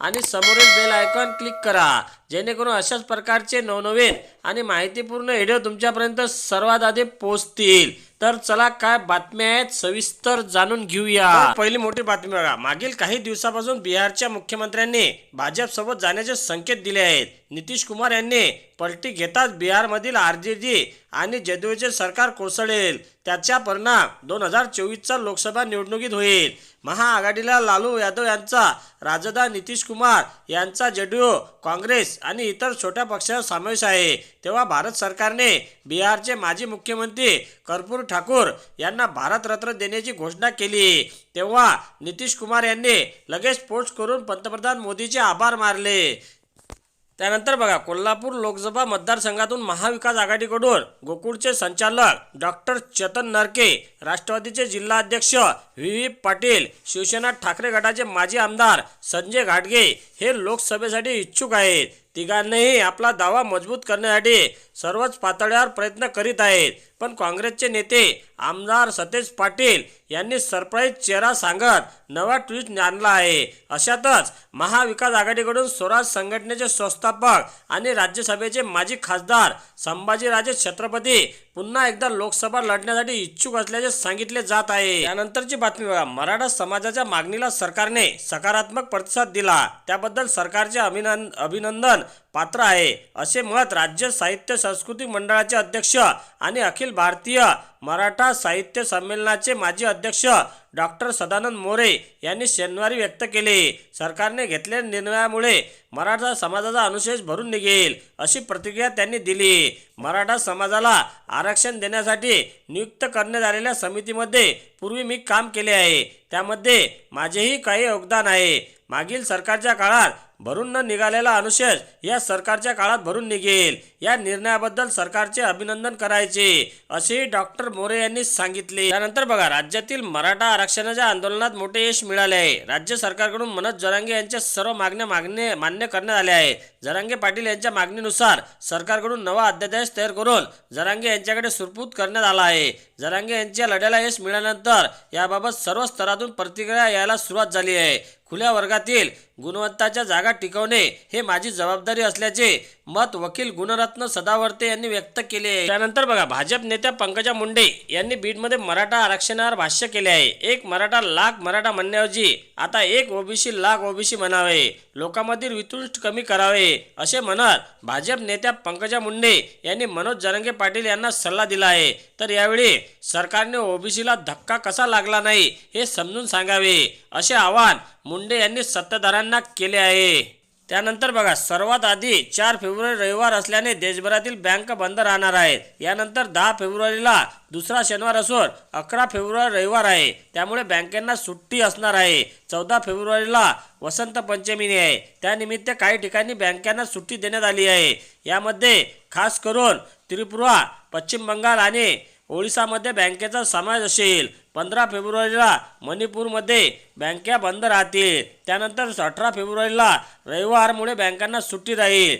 आणि समोरील bell icon click करा. जेणेकरून अशाच प्रकारचे नवनवीन आणि माहितीपूर्ण व्हिडिओ तुमच्यापर्यंत सर्वात आधी पोहोचतील. तर चला काय बातम्या आहेत सविस्तर जाणून घेऊया. पहिली मोठी बातमी बघा. मागील काही दिवसापासून बिहारच्या मुख्यमंत्र्यांनी भाजपसोबत जाण्याचे संकेत दिले आहेत. नितीश कुमार यांनी पलटी घेताच बिहारमधील आरजेडी आणि जदयूचे सरकार कोसळेल. त्याचा परिणाम दोन हजार चोवीसचा लोकसभा निवडणुकीत होईल. महाआघाडीला लालू यादव यांचा राजदा नितीश कुमार यांचा जदयू काँग्रेस आणि इतर छोट्या पक्षावर समावेश आहे. तेव्हा भारत सरकारने बिहारचे माजी मुख्यमंत्री कर्पूर ठाकूर यांना भारतरत्न देण्याची घोषणा केली. तेव्हा नितीश कुमार यांनी लगेच पोस्ट करून पंतप्रधान मोदीचे आभार मारले त्यानंतर बघा कोल्हापूर लोकसभा मतदारसंघातून महाविकास आघाडीकडून गोकुळचे संचालक डॉक्टर चतन नरके राष्ट्रवादीचे जिल्हाध्यक्ष व्ही. व्ही. पाटील शिवसेना ठाकरे गटाचे माजी आमदार संजय घाटगे हे लोकसभेसाठी इच्छुक आहेत. तिघांनीही आपला दावा मजबूत करण्यासाठी सर्वच पातळ्यावर प्रयत्न करीत आहेत. पण काँग्रेसचे नेते आमदार सतेज पाटील यांनी सरप्राईज चेहरा सांगत नवा ट्विस्ट आणला आहे. अशातच महाविकास आघाडीकडून स्वराज संघटनेचे संस्थापक आणि राज्यसभेचे माजी खासदार संभाजीराजे छत्रपती पुन्हा एकदा लोकसभा लढण्यासाठी इच्छुक असल्याचे सांगितले जात आहे. त्यानंतरची बातमी बघा. मराठा समाजाच्या मागणीला सरकारने सकारात्मक प्रतिसाद दिला. त्याबद्दल सरकारचे अभिनंद अभिनंदन पात्र आहे. असे मत राज्य साहित्य संस्कृती मंडळाचे अध्यक्ष आणि अखिल भारतीय मराठा साहित्य संमेलनाचे माजी अध्यक्ष डॉक्टर सदानंद मोरे यांनी शनिवारी व्यक्त केले. सरकारने घेतलेल्या निर्णयामुळे मराठा समाजाचा अनुशेष भरून निघेल अशी प्रतिक्रिया त्यांनी दिली. मराठा समाजाला आरक्षण देण्यासाठी नियुक्त करण्यात आलेल्या समितीमध्ये पूर्वी मी काम केले आहे. त्यामध्ये माझेही काही योगदान आहे. मागील सरकारच्या काळात भरून न निघालेला अनुशेष या सरकारच्या काळात भरून निघेल. या निर्णयाबद्दल सरकारचे अभिनंदन करायचे असेही डॉक्टर मोरे यांनी सांगितले. त्यानंतर बघा राज्यातील मराठा आरक्षणाच्या आंदोलनात मोठे यश मिळाले आहे. राज्य सरकारकडून मनोज जरांगे यांच्या सर्व मागण्या मागणे मान्य करण्यात आल्या आहे जरांगे पाटील यांच्या मागणीनुसार सरकारकडून नवा अध्यादेश तयार करून जरांगे यांच्याकडे सुरपूत करण्यात आला आहे. जरांगे यांच्या लढ्याला यश मिळाल्यानंतर याबाबत सर्व स्तरातून प्रतिक्रिया यायला सुरुवात झाली आहे. खुल्या वर्गातील गुणवत्ताच्या जागा टिकवणे हे माझी जबाबदारी असल्याचे मत वकील गुणरत्न सदावर्ते यांनी व्यक्त केले आहे. त्यानंतर बघा भाजप नेत्या पंकजा मुंडे यांनी बीडमध्ये मराठा आरक्षणावर भाष्य केले आहे. एक मराठा लाख मराठा म्हणण्याऐवजी आता एक ओबीसी लाख ओबीसी म्हणावे. लोकांमधील वितुष्ट कमी करावे असे म्हणत भाजप नेत्या पंकजा मुंडे यांनी मनोज जरंगे पाटील यांना सल्ला दिला आहे. तर यावेळी सरकारने ओबीसीला धक्का कसा लागला नाही हे समजून सांगावे असे आवाहन मुंडे यांनी सत्ताधाऱ्यांना केले आहे. त्यानंतर बघा सर्वात आधी चार फेब्रुवारी रविवार असल्याने देशभरातील बँक बंद राहणार आहेत. यानंतर दहा फेब्रुवारीला दुसरा शनिवार असून अकरा फेब्रुवारी रविवार आहे. त्यामुळे बँकांना सुट्टी असणार आहे. चौदा फेब्रुवारीला वसंत पंचमी आहे. त्यानिमित्त काही ठिकाणी बँकांना सुट्टी देण्यात आली आहे. यामध्ये खास करून त्रिपुरा पश्चिम बंगाल आणि ओडिसामध्ये बँकेचा समावेश असेल. पंधरा फेब्रुवारीला मणिपूरमध्ये बँका बंद राहतील. त्यानंतर अठरा फेब्रुवारीला रविवारमुळे बँकांना सुट्टी राहील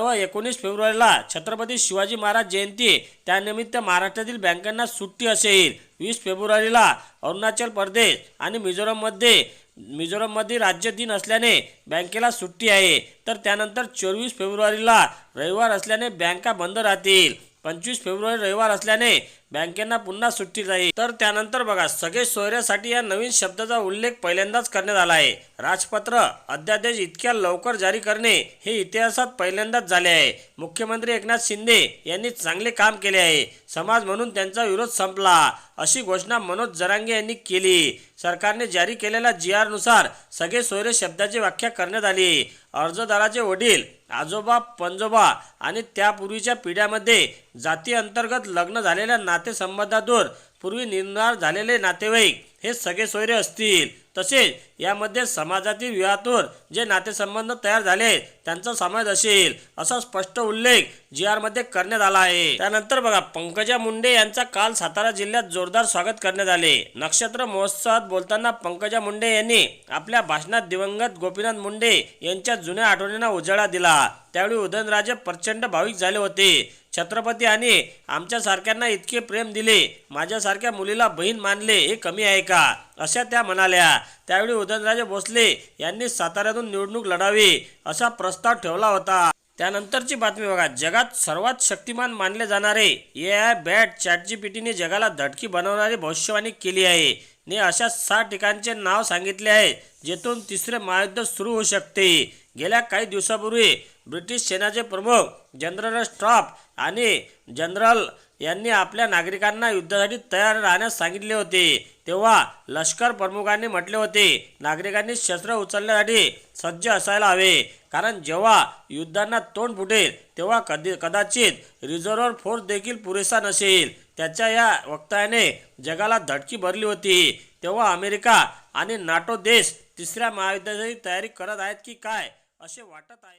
व एकोणीस फेब्रुवारीला छत्रपती शिवाजी महाराज जयंती. त्यानिमित्त महाराष्ट्रातील बँकांना सुट्टी असेल. वीस फेब्रुवारीला अरुणाचल प्रदेश आणि मिझोरममध्ये मिझोरममध्ये राज्य दिन असल्याने बँकेला सुट्टी आहे. तर त्यानंतर चोवीस फेब्रुवारीला रविवार असल्याने बँका बंद राहतील. पंचवीस फेब्रुवारी रविवार असल्याने बँकेंना पुन्हा सुट्टी जाईल तर त्यानंतर बघा सगळे सोयऱ्यासाठी या नवीन शब्दाचा उल्लेख पहिल्यांदाच करण्यात आला आहे. राजपत्र अध्यादेश इतक्या लवकर जारी करणे हे इतिहासात पहिल्यांदाच झाले आहे. मुख्यमंत्री एकनाथ शिंदे यांनी चांगले काम केले आहे. समाज म्हणून त्यांचा विरोध संपला. अशी घोषणा मनोज जरांगे यांनी केली. सरकारने जारी केलेल्या जी आरनुसार सगळे सोयरे शब्दाची व्याख्या करण्यात आली. अर्जदाराचे वडील आजोबा पंजोबा आणि त्यापूर्वीच्या पिढ्यामध्ये जाती अंतर्गत लग्न झालेल्या नातेसंबंधातून पूर्वी निर्माण झालेले नातेवाईक. हे सगळे सोयरे असतील. तसेच यामध्ये समाजातील विवाहातून जे नातेसंबंध तयार झाले त्यांचा समावेश असेल असा स्पष्ट उल्लेख जी आरमध्ये करण्यात आला आहे. त्यानंतर बघा पंकजा मुंडे यांचा काल सातारा जिल्ह्यात जोरदार स्वागत करण्यात आले. नक्षत्र महोत्सवात बोलताना पंकजा मुंडे यांनी आपल्या भाषणात दिवंगत गोपीनाथ मुंडे यांच्या जुन्या आठवणींना उजाळा दिला. त्यावेळी उदयनराजे प्रचंड भाविक झाले होते. छत्रपती आणि आमच्यासारख्यांना इतके प्रेम दिले. माझ्यासारख्या मुलीला बहीण मानले हे कमी आहे का? अशा त्या म्हणाल्या. त्यावेळी उदयनराजे भोसले यांनी साताऱ्यातून निवडणूक लढावी असा प्रस्ताव ठेवला होता. त्यानंतरची बातमी बघा. जगात सर्वात शक्तिमान मानले जाणारे ए आय बॅट चॅटजीपीटीने जगाला धडकी बनवणारी भविष्यवाणी केली आहे. ने अशा सहा ठिकाणचे नाव सांगितले आहे जेथून तिसरे महायुद्ध सुरू होऊ शकते. गेल्या काही दिवसापूर्वी ब्रिटिश सेनाचे प्रमुख जनरल स्टॉप आणि जनरल यांनी आपल्या नागरिकांना युद्धासाठी तयार राहण्यास सांगितले होते. तेव्हा लष्कर प्रमुखांनी म्हटले होते नागरिकांनी शस्त्र उचलण्यासाठी सज्ज असायला हवे. कारण जेव्हा युद्धांना तोंड फुटेल तेव्हा कधी कदाचित रिझर्व्हर फोर्स देखील पुरेसा नसेल. त्याच्या या वक्तव्याने जगाला धडकी भरली होती. तेव्हा अमेरिका आणि नाटो देश तिसऱ्या महायुद्धाची तयारी करत आहेत की काय असे वाटत आहे.